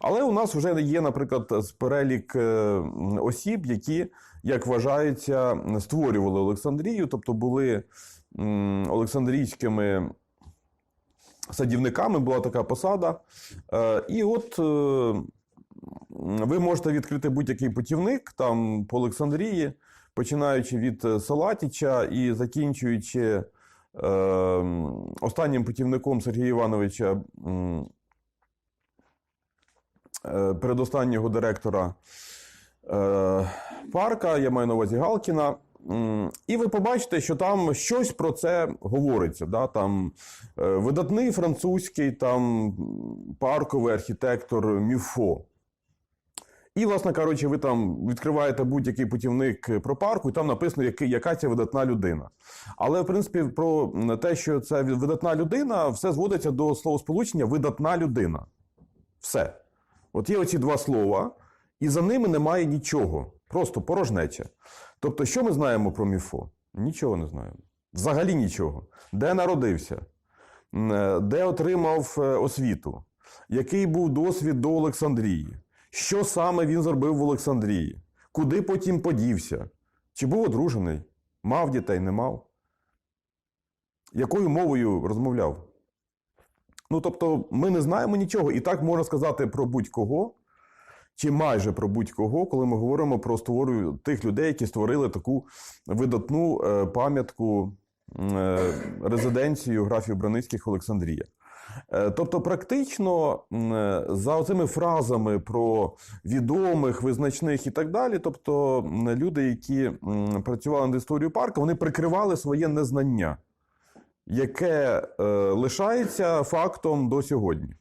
Але у нас вже є, наприклад, перелік е, осіб, які, як вважається, створювали Олександрію, тобто були Олександрійськими садівниками, була така посада. Е, І от е, ви можете відкрити будь-який путівник там по Олександрії, починаючи від Салатіча і закінчуючи останнім путівником Сергія Івановича, передостаннього директора е, парка, я маю на увазі Галкіна. І ви побачите, що там щось про це говориться. Да? Там е, видатний французький там парковий архітектор Мюфо. І, власне кажучи, ви там відкриваєте будь-який путівник про парку, і там написано, яка ця видатна людина. Але, в принципі, про те, що це видатна людина, все зводиться до словосполучення видатна людина. Все. От є оці два слова, і за ними немає нічого. Просто порожнеча. Тобто, що ми знаємо про Міфо? Нічого не знаємо. Взагалі нічого. Де народився, е, де отримав е, освіту, який був досвід до Олександрії, що саме він зробив в Олександрії, куди потім подівся, чи був одружений, мав дітей, не мав, якою мовою розмовляв. Ну, тобто, ми не знаємо нічого, і так можна сказати про будь-кого, чи майже про будь-кого, коли ми говоримо про створю тих людей, які створили таку видатну е, пам'ятку е, резиденцію графів Браницьких Олександрія. Е, Тобто, практично за оцими фразами про відомих, визначних і так далі, тобто люди, які працювали над історією парку, вони прикривали своє незнання, яке е, лишається фактом до сьогодні.